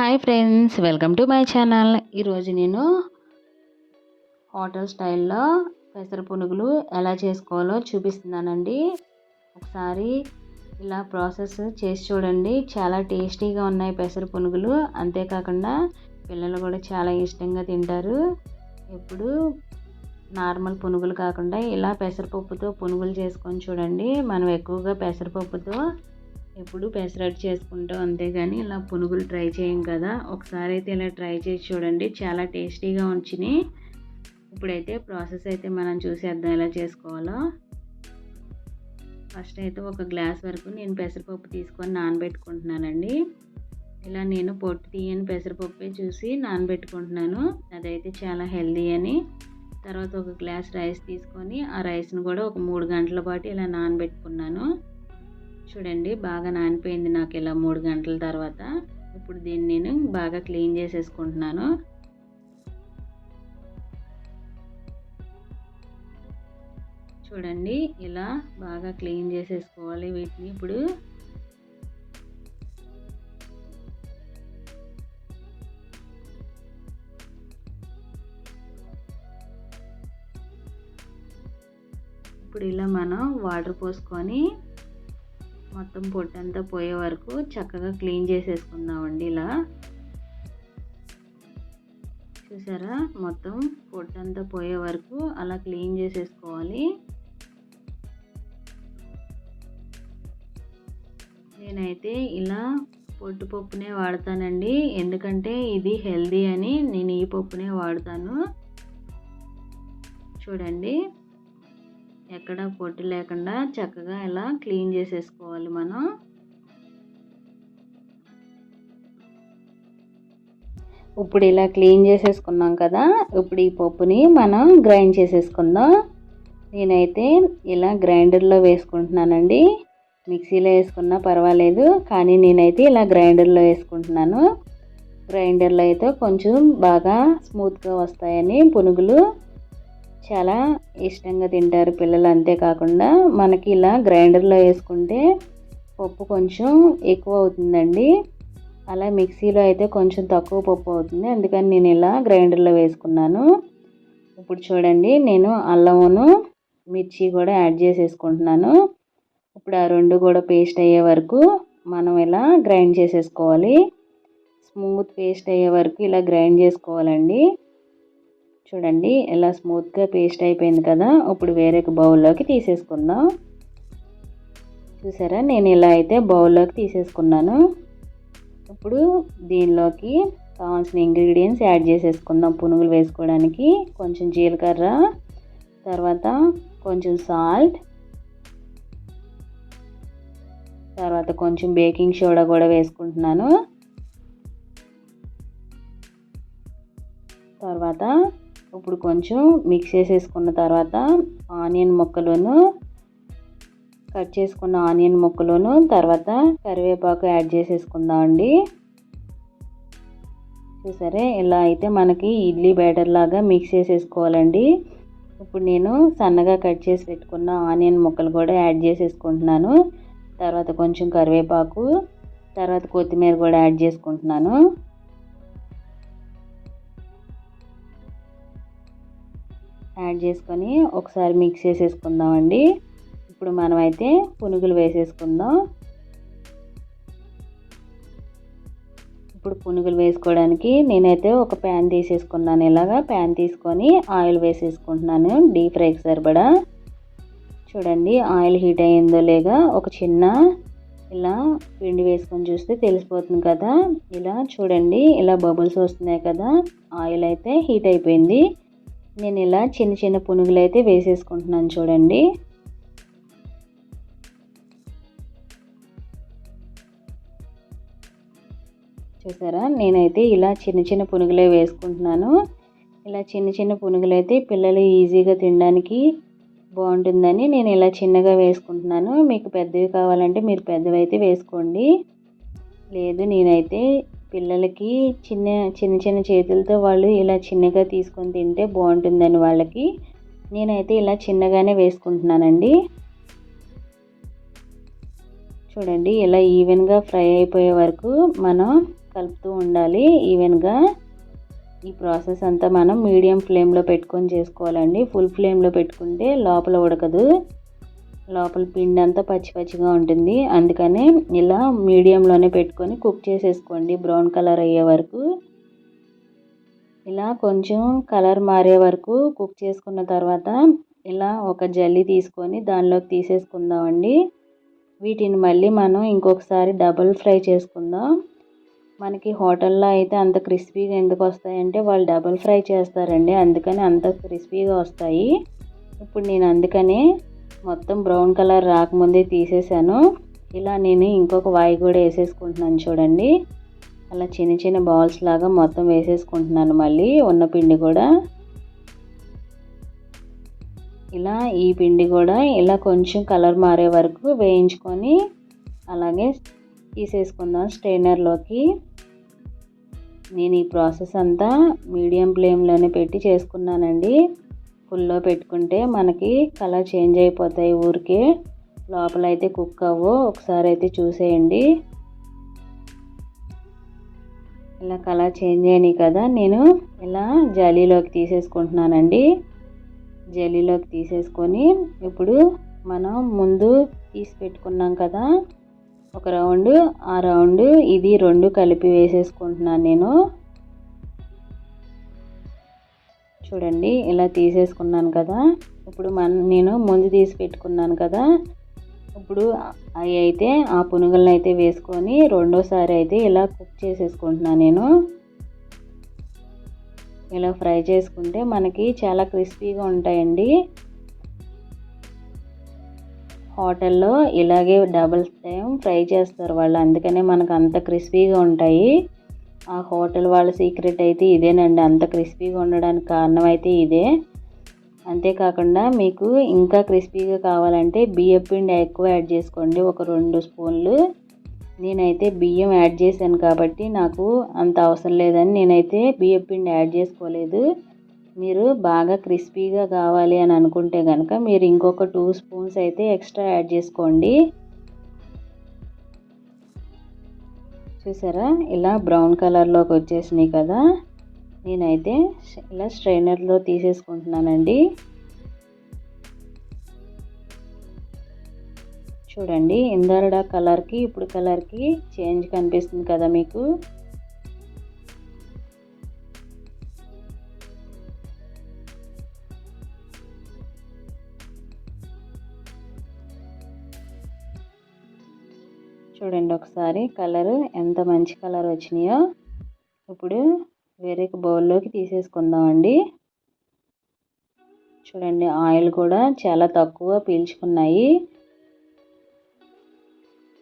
Hi friends welcome to my channel. ఈరోజు నేను hotel స్టైల్లో పెసర పునుగులు ఎలా చేసుకోవాలో చూపిస్తున్నానండి. ఒకసారి ఇలా ప్రాసెస్ చేసి చూడండి. చాలా టేస్టీగా ఉన్నాయి పెసర పునుగులు. అంతేకాకుండా పిల్లలు కూడా చాలా ఇష్టంగా తింటారు. ఎప్పుడు నార్మల్ పునుగులు కాకుండా ఇలా పెసరపప్పుతో పునుగులు చేసుకొని చూడండి. మనం ఎక్కువగా పెసరపప్పుతో ఎప్పుడు పెసరట్ చేసుకుంటాం అంతేగాని ఇలా పునుగులు ట్రై చేయం కదా. ఒకసారి అయితే ఇలా ట్రై చేసి చూడండి. చాలా టేస్టీగా ఉంచినాయి. ఇప్పుడైతే ప్రాసెస్ అయితే మనం చూసేద్దాం ఎలా చేసుకోవాలో. ఫస్ట్ అయితే ఒక గ్లాస్ వరకు నేను పెసరపప్పు తీసుకొని నానబెట్టుకుంటున్నానండి. ఇలా నేను పొట్టు తీయని పెసరపప్పే చూసి నానబెట్టుకుంటున్నాను. అదైతే చాలా హెల్దీ అని. తర్వాత ఒక గ్లాస్ రైస్ తీసుకొని ఆ రైస్ని కూడా ఒక మూడు గంటల పాటు ఇలా నానబెట్టుకున్నాను. చూడండి బాగా నానిపోయింది నాకు ఇలా మూడు గంటల తర్వాత. ఇప్పుడు దీన్ని నేను బాగా క్లీన్ చేసేసుకుంటున్నాను. చూడండి ఇలా బాగా క్లీన్ చేసేసుకోవాలి వీటిని. ఇప్పుడు ఇప్పుడు ఇలా మనం వాటర్ పోసుకొని మొత్తం పొట్టంతా పోయే వరకు చక్కగా క్లీన్ చేసేసుకుందామండి ఇలా. చూసారా? మొత్తం పొట్టంతా పోయే వరకు అలా క్లీన్ చేసేసుకోవాలి. నేనైతే ఇలా పొట్టు పప్పునే వాడతానండి. ఎందుకంటే ఇది హెల్దీ అని నేను ఈ పప్పునే వాడతాను. చూడండి. ఎక్కడ పొట్టు లేకుండా చక్కగా ఇలా క్లీన్ చేసేసుకోవాలి మనం. ఇప్పుడు ఇలా క్లీన్ చేసేసుకున్నాం కదా ఇప్పుడు ఈ పప్పుని మనం గ్రైండ్ చేసేసుకుందాం. నేనైతే ఇలా గ్రైండర్లో వేసుకుంటున్నానండి. మిక్సీలో వేసుకున్నా పర్వాలేదు కానీ నేనైతే ఇలా గ్రైండర్లో వేసుకుంటున్నాను. గ్రైండర్లో అయితే కొంచెం బాగా స్మూత్గా వస్తాయని పునుగులు చాలా ఇష్టంగా తింటారు పిల్లలు. అంతేకాకుండా మనకి ఇలా గ్రైండర్లో వేసుకుంటే పప్పు కొంచెం ఎక్కువ అవుతుందండి. అలా మిక్సీలో అయితే కొంచెం తక్కువ పప్పు అవుతుంది. అందుకని నేను ఇలా గ్రైండర్లో వేసుకున్నాను. ఇప్పుడు చూడండి నేను అల్లమును మిర్చి కూడా యాడ్ చేసేసుకుంటున్నాను. ఇప్పుడు ఆ రెండు కూడా పేస్ట్ అయ్యే వరకు మనం ఇలా గ్రైండ్ చేసేసుకోవాలి. స్మూత్ పేస్ట్ అయ్యే వరకు ఇలా గ్రైండ్ చేసుకోవాలండి. చూడండి ఇలా స్మూత్గా పేస్ట్ అయిపోయింది కదా ఇప్పుడు వేరే బౌల్లోకి తీసేసుకుందాం. చూసారా నేను ఇలా అయితే బౌల్లోకి తీసేసుకున్నాను. ఇప్పుడు దీనిలోకి కావాల్సిన ఇంగ్రీడియంట్స్ యాడ్ చేసేసుకుందాం పునుగులు వేసుకోవడానికి. కొంచెం జీలకర్ర తర్వాత కొంచెం సాల్ట్ తర్వాత కొంచెం బేకింగ్ సోడా కూడా వేసుకుంటున్నాను. తర్వాత ఇప్పుడు కొంచెం మిక్స్ చేసేసుకున్న తర్వాత ఆనియన్ ముక్కలను కట్ చేసుకున్న ఆనియన్ ముక్కలను తర్వాత కరివేపాకు యాడ్ చేసేసుకుందాం అండి. చూసారే? ఇలా అయితే మనకి ఇడ్లీ బ్యాటర్ లాగా మిక్స్ చేసేసుకోవాలండి. ఇప్పుడు నేను సన్నగా కట్ చేసి పెట్టుకున్న ఆనియన్ ముక్కలు కూడా యాడ్ చేసేసుకుంటున్నాను. తర్వాత కొంచెం కరివేపాకు తర్వాత కొత్తిమీర కూడా యాడ్ చేసుకుంటున్నాను. యాడ్ చేసుకొని ఒకసారి మిక్స్ చేసేసుకుందామండి. ఇప్పుడు మనమైతే పునుగులు వేసేసుకుందాం. ఇప్పుడు పునుగులు వేసుకోవడానికి నేనైతే ఒక ప్యాన్ తీసేసుకున్నాను ఇలాగా. ప్యాన్ తీసుకొని ఆయిల్ వేసేసుకుంటున్నాను. డీప్ ఫ్రైకి సరిపడా. చూడండి ఆయిల్ హీట్ అయ్యిందో లేదా ఒక చిన్న ఇలా పిండి వేసుకొని చూస్తే తెలిసిపోతుంది కదా. ఇలా చూడండి ఇలా బబుల్స్ వస్తున్నాయి కదా. ఆయిల్ అయితే హీట్ అయిపోయింది. నేను ఇలా చిన్న చిన్న పునుగులు అయితే వేసేసుకుంటున్నాను చూడండి. చూసారా? నేనైతే ఇలా చిన్న చిన్న పునుగులే వేసుకుంటున్నాను. ఇలా చిన్న చిన్న పునుగులు అయితే పిల్లలు ఈజీగా తినడానికి బాగుంటుందని నేను ఇలా చిన్నగా వేసుకుంటున్నాను. మీకు పెద్దవి కావాలంటే మీరు పెద్దవి అయితే వేసుకోండి. లేదు నేనైతే పిల్లలకి చిన్న చిన్న చిన్న చేతులతో వాళ్ళు ఇలా చిన్నగా తీసుకొని తింటే బాగుంటుందని వాళ్ళకి నేనైతే ఇలా చిన్నగానే వేసుకుంటున్నానండి. చూడండి ఇలా ఈవెన్గా ఫ్రై అయిపోయే వరకు మనం కలుపుతూ ఉండాలి. ఈవెన్గా ఈ ప్రాసెస్ అంతా మనం మీడియం ఫ్లేమ్లో పెట్టుకొని చేసుకోవాలండి. ఫుల్ ఫ్లేమ్లో పెట్టుకుంటే లోపల ఉడకదు. లోపల పిండి అంతా పచ్చి పచ్చిగా ఉంటుంది. అందుకనే ఇలా మీడియంలోనే పెట్టుకొని కుక్ చేసేసుకోండి. బ్రౌన్ కలర్ అయ్యే వరకు. ఇలా కొంచెం కలర్ మారే వరకు కుక్ చేసుకున్న తర్వాత ఇలా ఒక జల్లి తీసుకొని దానిలోకి తీసేసుకుందామండి. వీటిని మళ్ళీ మనం ఇంకొకసారి డబుల్ ఫ్రై చేసుకుందాం. మనకి హోటల్లో అయితే అంత క్రిస్పీగా ఎందుకు వస్తాయంటే వాళ్ళు డబుల్ ఫ్రై చేస్తారండి. అందుకని అంత క్రిస్పీగా వస్తాయి. ఇప్పుడు నేను అందుకనే మొత్తం బ్రౌన్ కలర్ రాకముందే తీసేసాను ఇలా నేను ఇంకొక వాయి కూడా వేసేసుకుంటున్నాను చూడండి. అలా చిన్న చిన్న బాల్స్ లాగా మొత్తం వేసేసుకుంటున్నాను మళ్ళీ ఉన్న పిండి కూడా. ఇలా ఈ పిండి కూడా ఇలా కొంచెం కలర్ మారే వరకు వేయించుకొని అలాగే తీసేసుకుందాం స్ట్రైనర్లోకి. నేను ఈ ప్రాసెస్ అంతా మీడియం ఫ్లేమ్లోనే పెట్టి చేసుకున్నానండి. ఫుల్లో పెట్టుకుంటే మనకి కలర్ చేంజ్ అయిపోతాయి ఊరికే. లోపల అయితే కుక్ అవ్వు. ఒకసారి అయితే చూసేయండి. ఇలా కలర్ చేంజ్ అయినాయి కదా నేను ఇలా జలీలోకి తీసేసుకుంటున్నానండి. జల్లీలోకి తీసేసుకొని ఇప్పుడు మనం ముందు తీసి పెట్టుకున్నాం కదా ఒక రౌండ్ ఆ రౌండ్ ఇది రెండు కలిపి వేసేసుకుంటున్నాను నేను. చూడండి ఇలా తీసేసుకున్నాను కదా. ఇప్పుడు మన నేను ముందు తీసి పెట్టుకున్నాను కదా. ఇప్పుడు అవి అయితే ఆ పునుగులను అయితే వేసుకొని రెండోసారి అయితే ఇలా కుక్ చేసేసుకుంటున్నాను నేను. ఇలా ఫ్రై చేసుకుంటే మనకి చాలా క్రిస్పీగా ఉంటాయండి. హోటల్లో ఇలాగే డబుల్ టైం ఫ్రై చేస్తారు వాళ్ళు. అందుకనే మనకు అంత క్రిస్పీగా ఉంటాయి. ఆ హోటల్ వాళ్ళ సీక్రెట్ అయితే ఇదేనండి. అంత క్రిస్పీగా ఉండడానికి కారణం అయితే ఇదే. అంతేకాకుండా మీకు ఇంకా క్రిస్పీగా కావాలంటే బియ్యం పిండి ఎక్కువ యాడ్ చేసుకోండి. ఒక రెండు స్పూన్లు. నేనైతే బియ్యం యాడ్ చేశాను కాబట్టి నాకు అంత అవసరం లేదని నేనైతే బియ్యం పిండి యాడ్ చేసుకోలేదు. మీరు బాగా క్రిస్పీగా కావాలి అని అనుకుంటే కనుక మీరు ఇంకొక టూ స్పూన్స్ అయితే ఎక్స్ట్రా యాడ్ చేసుకోండి. చూసారా? ఇలా బ్రౌన్ కలర్లోకి వచ్చేసినాయి కదా. నేనైతే ఇలా స్ట్రైనర్లో తీసేసుకుంటున్నానండి. చూడండి ఇందరడ కలర్కి ఇప్పుడు కలర్కి చేంజ్ కనిపిస్తుంది కదా మీకు. చూడండి ఒకసారి. కలర్ ఎంత మంచి కలర్ వచ్చినాయో. ఇప్పుడు వేరే బౌల్లోకి తీసేసుకుందామండి చూడండి ఆయిల్ కూడా చాలా తక్కువ పీల్చుకున్నాయి.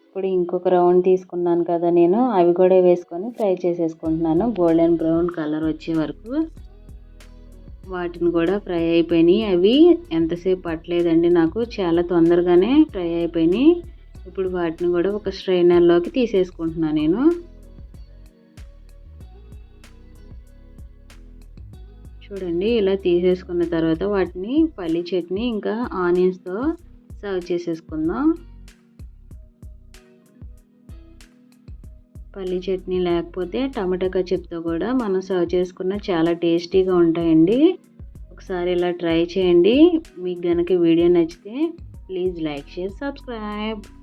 ఇప్పుడు ఇంకొక రౌండ్ తీసుకున్నాను కదా నేను. అవి కూడా వేసుకొని ఫ్రై చేసేసుకుంటున్నాను. గోల్డెన్ బ్రౌన్ కలర్ వచ్చే వరకు వాటిని కూడా ఫ్రై అయిపోయినాయి. అవి ఎంతసేపు పట్టలేదండి నాకు. చాలా తొందరగానే ఫ్రై అయిపోయినాయి. ఇప్పుడు వాటిని కూడా ఒక స్ట్రైనర్లోకి తీసేసుకుంటున్నాను నేను. చూడండి ఇలా తీసేసుకున్న తర్వాత వాటిని పల్లి చట్నీ ఇంకా ఆనియన్స్తో సర్వ్ చేసేసుకుందాం. పల్లి చట్నీ లేకపోతే టమాటా కచప్తో కూడా మనం సర్వ్ చేసుకున్న చాలా టేస్టీగా ఉంటాయండి. ఒకసారి ఇలా ట్రై చేయండి. మీకు కనుక వీడియో నచ్చితే ప్లీజ్ లైక్ షేర్ సబ్స్క్రైబ్.